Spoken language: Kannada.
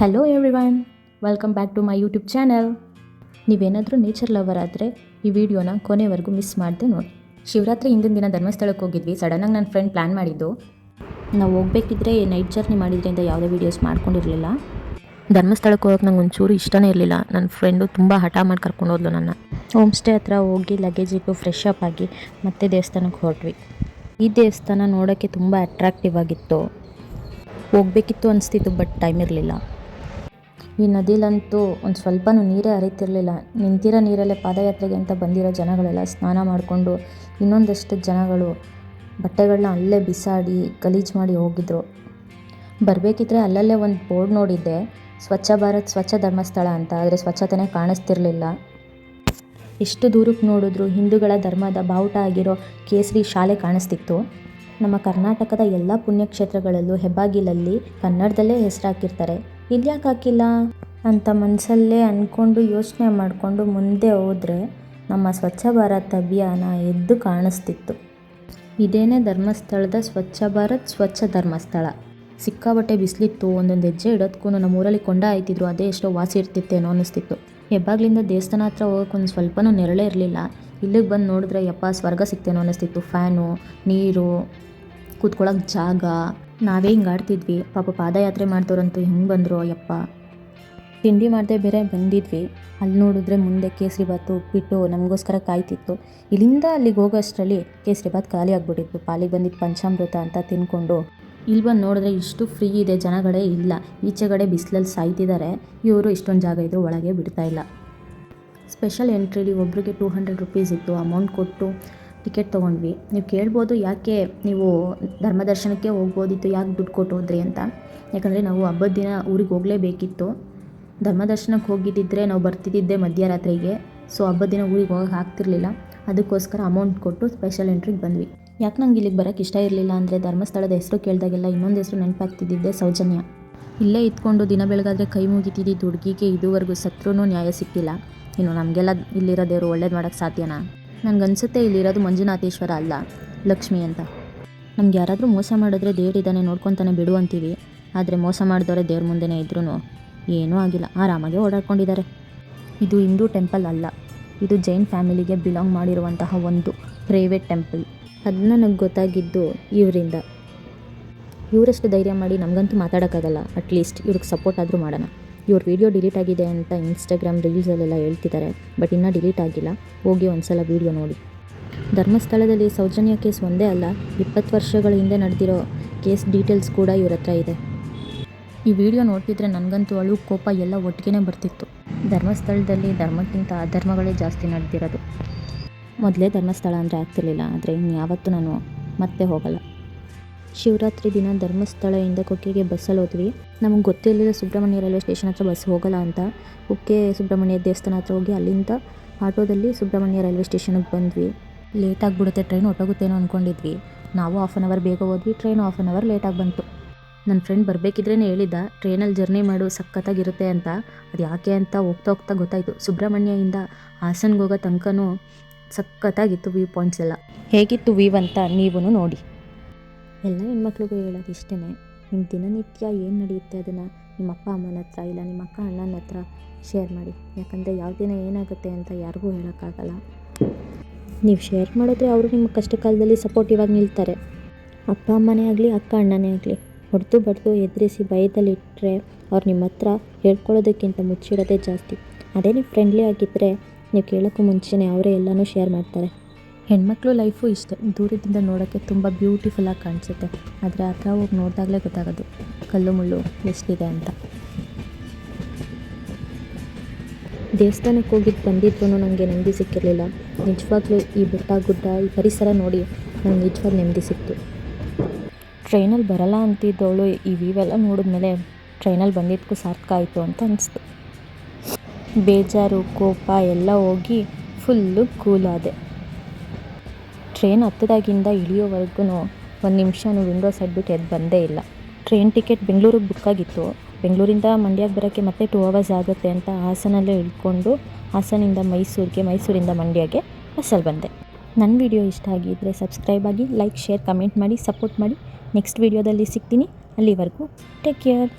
Hello everyone welcome back to my YouTube channel ನೀವೇನಾದರೂ ನೇಚರ್ ಲವರ್ ಆದರೆ ಈ ವಿಡಿಯೋನ ಕೊನೆವರೆಗೂ ಮಿಸ್ ಮಾಡಿದೆ ನೋಡಿ. ಶಿವರಾತ್ರಿ ಹಿಂದಿನ ದಿನ ಧರ್ಮಸ್ಥಳಕ್ಕೆ ಹೋಗಿದ್ವಿ ಸಡನ್ನಾಗಿ ನನ್ನ ಫ್ರೆಂಡ್ ಪ್ಲ್ಯಾನ್ ಮಾಡಿದ್ದು. ನಾವು ಹೋಗ್ಬೇಕಿದ್ರೆ ನೈಟ್ ಜರ್ನಿ ಮಾಡಿದ್ರಿಂದ ಯಾವುದೇ ವೀಡಿಯೋಸ್ ಮಾಡ್ಕೊಂಡಿರಲಿಲ್ಲ. ಧರ್ಮಸ್ಥಳಕ್ಕೆ ಹೋಗೋಕೆ ನಂಗೆ ಒಂಚೂರು ಇಷ್ಟನೇ ಇರಲಿಲ್ಲ. ನನ್ನ ಫ್ರೆಂಡು ತುಂಬ ಹಠ ಮಾಡಿ ಕರ್ಕೊಂಡು ಹೋದ್ಲು ನನ್ನ. ಹೋಮ್ ಸ್ಟೇ ಹತ್ರ ಹೋಗಿ ಲಗೇಜ್ ಇಟ್ಟು ಫ್ರೆಶ್ ಅಪ್ ಆಗಿ ಮತ್ತೆ ದೇವಸ್ಥಾನಕ್ಕೆ ಹೊರಟ್ವಿ. ಈ ದೇವಸ್ಥಾನ ನೋಡೋಕ್ಕೆ ತುಂಬ ಅಟ್ರಾಕ್ಟಿವ್ ಆಗಿತ್ತು. ಹೋಗ್ಬೇಕಿತ್ತು ಅನಿಸ್ತಿತ್ತು ಬಟ್ ಟೈಮ್ ಇರಲಿಲ್ಲ. ಈ ನದಿಲಂತೂ ಒಂದು ಸ್ವಲ್ಪನೂ ನೀರೇ ಹರಿತಿರಲಿಲ್ಲ. ನಿಂತಿರೋ ನೀರಲ್ಲೇ ಪಾದಯಾತ್ರೆಗೆ ಅಂತ ಬಂದಿರೋ ಜನಗಳೆಲ್ಲ ಸ್ನಾನ ಮಾಡಿಕೊಂಡು ಇನ್ನೊಂದಷ್ಟು ಜನಗಳು ಬಟ್ಟೆಗಳನ್ನ ಅಲ್ಲೇ ಬಿಸಾಡಿ, ಗಲೀಜು ಮಾಡಿ ಹೋಗಿದ್ರು. ಬರಬೇಕಿದ್ರೆ ಅಲ್ಲಲ್ಲೇ ಒಂದು ಬೋರ್ಡ್ ನೋಡಿದ್ದೆ, ಸ್ವಚ್ಛ ಭಾರತ್, ಸ್ವಚ್ಛ ಧರ್ಮಸ್ಥಳ ಅಂತ. ಆದರೆ ಸ್ವಚ್ಛತೆನೇ ಕಾಣಿಸ್ತಿರಲಿಲ್ಲ. ಎಷ್ಟು ದೂರಕ್ಕೆ ನೋಡಿದ್ರು ಹಿಂದೂಗಳ ಧರ್ಮದ ಬಾವುಟ ಆಗಿರೋ ಕೇಸರಿ ಶಾಲೆ ಕಾಣಿಸ್ತಿತ್ತು. ನಮ್ಮ ಕರ್ನಾಟಕದ ಎಲ್ಲ ಪುಣ್ಯಕ್ಷೇತ್ರಗಳಲ್ಲೂ ಹೆಬ್ಬಾಗಿಲಲ್ಲಿ ಕನ್ನಡದಲ್ಲೇ ಹೆಸರು ಹಾಕಿರ್ತಾರೆ ಇಲ್ಯಾಕೆ ಹಾಕಿಲ್ಲ ಅಂತ ಮನಸ್ಸಲ್ಲೇ ಅಂದ್ಕೊಂಡು ಯೋಚನೆ ಮಾಡಿಕೊಂಡು ಮುಂದೆ ಹೋದರೆ ನಮ್ಮ ಸ್ವಚ್ಛ ಭಾರತ್ ಅಭಿಯಾನ ಎದ್ದು ಕಾಣಿಸ್ತಿತ್ತು. ಇದೇನೇ ಧರ್ಮಸ್ಥಳದ ಸ್ವಚ್ಛ ಭಾರತ್, ಸ್ವಚ್ಛ ಧರ್ಮಸ್ಥಳ. ಸಿಕ್ಕಾಬಟ್ಟೆ ಬಿಸಿಲಿತ್ತು, ಒಂದೊಂದು ಹೆಜ್ಜೆ ಇಡೋದಕ್ಕೂ ನಮ್ಮ ಊರಲ್ಲಿ ಕೊಂಡ ಆಯ್ತಿದ್ರು, ಅದೇ ಎಷ್ಟೋ ವಾಸಿ ಇರ್ತಿತ್ತೇನೋ ಅನ್ನಿಸ್ತಿತ್ತು. ಹೆಬ್ಬಾಗ್ಲಿಂದ ದೇವಸ್ಥಾನ ಹತ್ರ ಹೋಗೋಕೆ ಒಂದು ಸ್ವಲ್ಪನೂ ನೆರಳೇ ಇರಲಿಲ್ಲ. ಇಲ್ಲಿಗೆ ಬಂದು ನೋಡಿದ್ರೆ ಯಪ್ಪ, ಸ್ವರ್ಗ ಸಿಗ್ತೇನೋ ಅನ್ನಿಸ್ತಿತ್ತು. ಫ್ಯಾನು, ನೀರು ಕೂತ್ಕೊಳ್ಳೋಕೆ ಜಾಗ. ನಾವೇ ಹಿಂಗೆ ಆಡ್ತಿದ್ವಿ. ಪಾಪ ಪಾದಯಾತ್ರೆ ಮಾಡ್ತೋರಂತೂ ಹೆಂಗೆ ಬಂದರು ಯಪ್ಪ ತಿಂಡಿ ಮಾಡದೆ ಬೇರೆ ಬಂದಿದ್ವಿ. ಅಲ್ಲಿ ನೋಡಿದ್ರೆ ಮುಂದೆ ಕೇಸರಿ ಬಾತು ಉಪ್ಪಿಟ್ಟು ನಮಗೋಸ್ಕರ ಕಾಯ್ತಿತ್ತು. ಇಲ್ಲಿಂದ ಅಲ್ಲಿಗೆ ಹೋಗೋ ಅಷ್ಟರಲ್ಲಿ ಕೇಸರಿ ಬಾತ್ ಖಾಲಿ ಆಗಿಬಿಟ್ಟಿತ್ತು. ಪಾಲಿಗೆ ಬಂದಿದ್ದು ಪಂಚಾಮೃತ ಅಂತ ತಿನ್ಕೊಂಡು ಇಲ್ಲಿ ಬಂದು ನೋಡಿದ್ರೆ ಇಷ್ಟು ಫ್ರೀ ಇದೆ ಜನಗಳೇ ಇಲ್ಲ. ಈಚೆಗಡೆ ಬಿಸಿಲಲ್ಲಿ ಸಾಯ್ತಿದ್ದಾರೆ ಇವರು ಇಷ್ಟೊಂದು ಜಾಗ ಇದ್ದರೂ ಒಳಗೆ ಬಿಡ್ತಾ ಇಲ್ಲ. ಸ್ಪೆಷಲ್ ಎಂಟ್ರಿಲಿ ಒಬ್ರಿಗೆ ಟೂ ಹಂಡ್ರೆಡ್ ರುಪೀಸ್ ಇತ್ತು. ಅಮೌಂಟ್ ಕೊಟ್ಟು ಟಿಕೆಟ್ ತೊಗೊಂಡ್ವಿ. ನೀವು ಕೇಳ್ಬೋದು ಯಾಕೆ ನೀವು ಧರ್ಮದರ್ಶನಕ್ಕೆ ಹೋಗ್ಬೋದಿತ್ತು, ಯಾಕೆ ದುಡ್ಡು ಕೊಟ್ಟು ಹೋದ್ರಿ ಅಂತ. ಯಾಕಂದರೆ ನಾವು ಹಬ್ಬದ ದಿನ ಊರಿಗೆ ಹೋಗಲೇಬೇಕಿತ್ತು. ಧರ್ಮದರ್ಶನಕ್ಕೆ ಹೋಗಿದ್ದಿದ್ರೆ ನಾವು ಬರ್ತಿದ್ದಿದ್ದೆ ಮಧ್ಯರಾತ್ರಿಗೆ. ಸೊ ಹಬ್ಬದ ದಿನ ಊರಿಗೆ ಹೋಗಕ್ಕೆ ಆಗ್ತಿರ್ಲಿಲ್ಲ. ಅದಕ್ಕೋಸ್ಕರ ಅಮೌಂಟ್ ಕೊಟ್ಟು ಸ್ಪೆಷಲ್ ಎಂಟ್ರಿಗೆ ಬಂದ್ವಿ. ಯಾಕೆ ನಂಗೆ ಇಲ್ಲಿಗೆ ಬರೋಕ್ಕೆ ಇಷ್ಟ ಇರಲಿಲ್ಲ ಅಂದರೆ ಧರ್ಮಸ್ಥಳದ ಹೆಸರು ಕೇಳಿದಾಗೆಲ್ಲ ಇನ್ನೊಂದು ಹೆಸರು ನೆನಪಾಗ್ತಿದ್ದಿದ್ದೆ ಸೌಜನ್ಯ. ಇಲ್ಲೇ ಇದ್ಕೊಂಡು ದಿನ ಬೆಳಗಾದ್ರೆ ಕೈ ಮುಗಿತಿದ್ದಿದ್ದು ಹುಡುಗಿಗೆ ಇದುವರೆಗೂ ಸತ್ರೂ ನ್ಯಾಯ ಸಿಕ್ಕಿಲ್ಲ. ಇನ್ನು ನಮಗೆಲ್ಲ ಇಲ್ಲಿರೋ ದೇವರು ಒಳ್ಳೇದು ಮಾಡೋಕ್ಕೆ ಸಾಧ್ಯನಾ? ನನಗನ್ಸುತ್ತೆ ಇಲ್ಲಿರೋದು ಮಂಜುನಾಥೇಶ್ವರ ಅಲ್ಲ, ಲಕ್ಷ್ಮಿ ಅಂತ. ನಮ್ಗೆ ಯಾರಾದರೂ ಮೋಸ ಮಾಡಿದ್ರೆ ದೇವರಿದ್ದಾನೆ ನೋಡ್ಕೊತಾನೆ ಬಿಡು ಅಂತೀವಿ. ಆದರೆ ಮೋಸ ಮಾಡಿದವರೇ ದೇವ್ರ ಮುಂದೆನೇ ಇದ್ರೂ ಏನೂ ಆಗಿಲ್ಲ, ಆರಾಮಾಗಿ ಓಡಾಡ್ಕೊಂಡಿದ್ದಾರೆ ಇದು ಹಿಂದೂ ಟೆಂಪಲ್ ಅಲ್ಲ, ಇದು ಜೈನ್ ಫ್ಯಾಮಿಲಿಗೆ ಬಿಲಾಂಗ್ ಮಾಡಿರುವಂತಹ ಒಂದು ಪ್ರೈವೇಟ್ ಟೆಂಪಲ್. ಅದನ್ನ ನನಗೆ ಗೊತ್ತಾಗಿದ್ದು ಇವರಿಂದ. ಇವರಷ್ಟು ಧೈರ್ಯ ಮಾಡಿ ನಮಗಂತೂ ಮಾತಾಡೋಕ್ಕಾಗಲ್ಲ, ಅಟ್ಲೀಸ್ಟ್ ಇವ್ರಿಗೆ ಸಪೋರ್ಟ್ ಆದರೂ ಮಾಡೋಣ. ಇವ್ರ ವಿಡಿಯೋ ಡಿಲೀಟ್ ಆಗಿದೆ ಅಂತ ಇನ್ಸ್ಟಾಗ್ರಾಮ್ ರೀಲ್ಸಲ್ಲೆಲ್ಲ ಹೇಳ್ತಿದ್ದಾರೆ ಬಟ್ ಇನ್ನೂ ಡಿಲೀಟ್ ಆಗಿಲ್ಲ. ಹೋಗಿ ಒಂದ್ಸಲ ವೀಡಿಯೋ ನೋಡಿ. ಧರ್ಮಸ್ಥಳದಲ್ಲಿ ಸೌಜನ್ಯ ಕೇಸ್ ಒಂದೇ ಅಲ್ಲ, ಇಪ್ಪತ್ತು ವರ್ಷಗಳ ಹಿಂದೆ ನಡೆದಿರೋ ಕೇಸ್ ಡೀಟೇಲ್ಸ್ ಕೂಡ ಇವ್ರ ಹತ್ರ ಇದೆ. ಈ ವಿಡಿಯೋ ನೋಡ್ತಿದ್ರೆ ನನಗಂತೂ ಅಳು, ಕೋಪ ಎಲ್ಲ ಒಟ್ಟಿಗೆ ಬರ್ತಿತ್ತು. ಧರ್ಮಸ್ಥಳದಲ್ಲಿ ಧರ್ಮಕ್ಕಿಂತ ಅಧರ್ಮಗಳೇ ಜಾಸ್ತಿ ನಡೆದಿರೋದು. ಮೊದಲೇ ಧರ್ಮಸ್ಥಳ ಅಂದರೆ ಆಗ್ತಿರ್ಲಿಲ್ಲ, ಆದರೆ ಇನ್ಯಾವತ್ತೂ ನಾನು ಮತ್ತೆ ಹೋಗಲ್ಲ. ಶಿವರಾತ್ರಿ ದಿನ ಧರ್ಮಸ್ಥಳದಿಂದ ಕೊಕ್ಕೆಗೆ ಬಸ್ಸಲ್ಲಿ ಹೋದ್ವಿ. ನಮಗೆ ಗೊತ್ತಿರಲಿಲ್ಲ ಸುಬ್ರಹ್ಮಣ್ಯ ರೈಲ್ವೆ ಸ್ಟೇಷನ್ ಹತ್ರ ಬಸ್ ಹೋಗಲ್ಲ ಅಂತ. ಕುಕ್ಕೆ ಸುಬ್ರಹ್ಮಣ್ಯ ದೇವಸ್ಥಾನ ಹತ್ರ ಹೋಗಿ ಅಲ್ಲಿಂದ ಆಟೋದಲ್ಲಿ ಸುಬ್ರಹ್ಮಣ್ಯ ರೈಲ್ವೆ ಸ್ಟೇಷನ್ಗೆ ಬಂದ್ವಿ. ಲೇಟ್ ಆಗಿಬಿಡುತ್ತೆ ಟ್ರೈನ್ ಹೊಟ್ಟೋಗುತ್ತೇನೋ ಅಂದ್ಕೊಂಡಿದ್ವಿ ನಾವು ಹಾಫ್ ಆನ್ ಅವರ್ ಬೇಗ ಹೋದ್ವಿ, ಟ್ರೈನ್ ಹಾಫ್ ಆನ್ ಅವರ್ ಲೇಟಾಗಿ ಬಂತು. ನನ್ನ ಫ್ರೆಂಡ್ ಬರಬೇಕಿದ್ರೇ ಹೇಳಿದ್ದ, ಟ್ರೈನಲ್ಲಿ ಜರ್ನಿ ಮಾಡು, ಸಖತ್ತಾಗಿರುತ್ತೆ ಅಂತ. ಅದು ಯಾಕೆ ಅಂತ ಹೋಗ್ತಾ ಹೋಗ್ತಾ ಗೊತ್ತಾಯಿತು. ಸುಬ್ರಹ್ಮಣ್ಯದಿಂದ ಹಾಸನ್ಗೆ ಹೋಗೋ ತನಕನೂ ಸಖತ್ತಾಗಿತ್ತು ವ್ಯೂ ಪಾಯಿಂಟ್ಸ್ ಎಲ್ಲ. ಹೇಗಿತ್ತು ವ್ಯೂ ಅಂತ ನೀವೂ ನೋಡಿ. ಎಲ್ಲ ಹೆಣ್ಮಕ್ಳಿಗೂ ಹೇಳೋದು ಇಷ್ಟೇ ನಿಮ್ಮ ದಿನನಿತ್ಯ ಏನು ನಡೆಯುತ್ತೆ ಅದನ್ನು ನಿಮ್ಮ ಅಪ್ಪ ಅಮ್ಮನ ಹತ್ರ ಇಲ್ಲ ನಿಮ್ಮ ಅಕ್ಕ ಅಣ್ಣನ ಹತ್ರ ಶೇರ್ ಮಾಡಿ. ಯಾಕಂದರೆ ಯಾವ ದಿನ ಏನಾಗುತ್ತೆ ಅಂತ ಯಾರಿಗೂ ಹೇಳೋಕ್ಕಾಗಲ್ಲ. ನೀವು ಶೇರ್ ಮಾಡಿದ್ರೆ ಅವರು ನಿಮ್ಮ ಕಷ್ಟ ಕಾಲದಲ್ಲಿ ಸಪೋರ್ಟಿವ್ ಆಗಿ ನಿಲ್ತಾರೆ. ಅಪ್ಪ, ಅಮ್ಮನೇ ಆಗಲಿ, ಅಕ್ಕ, ಅಣ್ಣನೇ ಆಗಲಿ, ಹೊಡೆದು ಬಡ್ದು ಎದುರಿಸಿ ಭಯದಲ್ಲಿಟ್ಟರೆ ಅವ್ರು ನಿಮ್ಮ ಹತ್ರ ಹೇಳ್ಕೊಳ್ಳೋದಕ್ಕಿಂತ ಮುಚ್ಚಿಡೋದೇ ಜಾಸ್ತಿ. ಅದೇ ನೀವು ಫ್ರೆಂಡ್ಲಿ ಆಗಿದ್ದರೆ ನೀವು ಕೇಳೋಕ್ಕೂ ಮುಂಚೆನೇ ಅವರೇ ಎಲ್ಲನೂ ಶೇರ್ ಮಾಡ್ತಾರೆ. ಹೆಣ್ಮಕ್ಳು ಲೈಫು ಇಷ್ಟೇ. ದೂರದಿಂದ ನೋಡೋಕ್ಕೆ ತುಂಬ ಬ್ಯೂಟಿಫುಲ್ಲಾಗಿ ಕಾಣಿಸುತ್ತೆ. ಆದರೆ ಹತ್ರ ಹೋಗಿ ನೋಡಿದಾಗಲೇ ಗೊತ್ತಾಗೋದು. ಕಲ್ಲು ಮುಳ್ಳು ಎಷ್ಟಿದೆ ಅಂತ. ದೇವಸ್ಥಾನಕ್ಕೆ ಹೋಗಿದ್ದು ಬಂದಿದ್ರು ನನಗೆ ನೆಮ್ಮದಿ ಸಿಕ್ಕಿರಲಿಲ್ಲ. ನಿಜವಾಗ್ಲೂ ಈ ಬೆಟ್ಟ, ಗುಡ್ಡ, ಈ ಪರಿಸರ ನೋಡಿ ನಂಗೆ ನಿಜವಾಗ್ ನೆಮ್ಮದಿ ಸಿಕ್ತು. ಟ್ರೈನಲ್ಲಿ ಬರಲ್ಲ ಅಂತಿದ್ದವಳು ಈ ವ್ಯೂವೆಲ್ಲ ನೋಡಿದ್ಮೇಲೆ ಟ್ರೈನಲ್ಲಿ ಬಂದಿದ್ದಕ್ಕೂ ಸಾರ್ಥಕ ಆಯಿತು ಅಂತ ಅನಿಸ್ತು. ಬೇಜಾರು, ಕೋಪ ಎಲ್ಲ ಹೋಗಿ ಫುಲ್ಲು ಕೂಲ್ ಆದೆ ಟ್ರೈನ್ ಹತ್ತದಾಗಿಂದ ಇಳಿಯೋವರೆಗೂ ಒಂದು ನಿಮಿಷನೂ ವಿಂಡೋ ಸೈಡ್ ಬಿಟ್ಟು ಎದ್ದು ಬಂದೇ ಇಲ್ಲ. ಟ್ರೈನ್ ಟಿಕೆಟ್ ಬೆಂಗಳೂರಿಗೆ ಬುಕ್ ಆಗಿತ್ತು. ಬೆಂಗಳೂರಿಂದ ಮಂಡ್ಯಕ್ಕೆ ಬರೋಕ್ಕೆ ಮತ್ತೆ ಟೂ ಅವರ್ಸ್ ಆಗುತ್ತೆ ಅಂತ ಹಾಸನಲ್ಲೇ ಇಳ್ಕೊಂಡು ಹಾಸನಿಂದ ಮೈಸೂರಿಗೆ, ಮೈಸೂರಿಂದ ಮಂಡ್ಯಗೆ ಬಸ್ಸಲ್ಲಿ ಬಂದೆ. ನನ್ನ ವಿಡಿಯೋ ಇಷ್ಟ ಆಗಿದ್ದರೆ ಸಬ್ಸ್ಕ್ರೈಬ್ ಆಗಿ ಲೈಕ್ ಶೇರ್ ಕಮೆಂಟ್ ಮಾಡಿ ಸಪೋರ್ಟ್ ಮಾಡಿ. ನೆಕ್ಸ್ಟ್ ವಿಡಿಯೋದಲ್ಲಿ ಸಿಗ್ತೀನಿ. ಅಲ್ಲಿವರೆಗೂ ಟೇಕ್ ಕೇರ್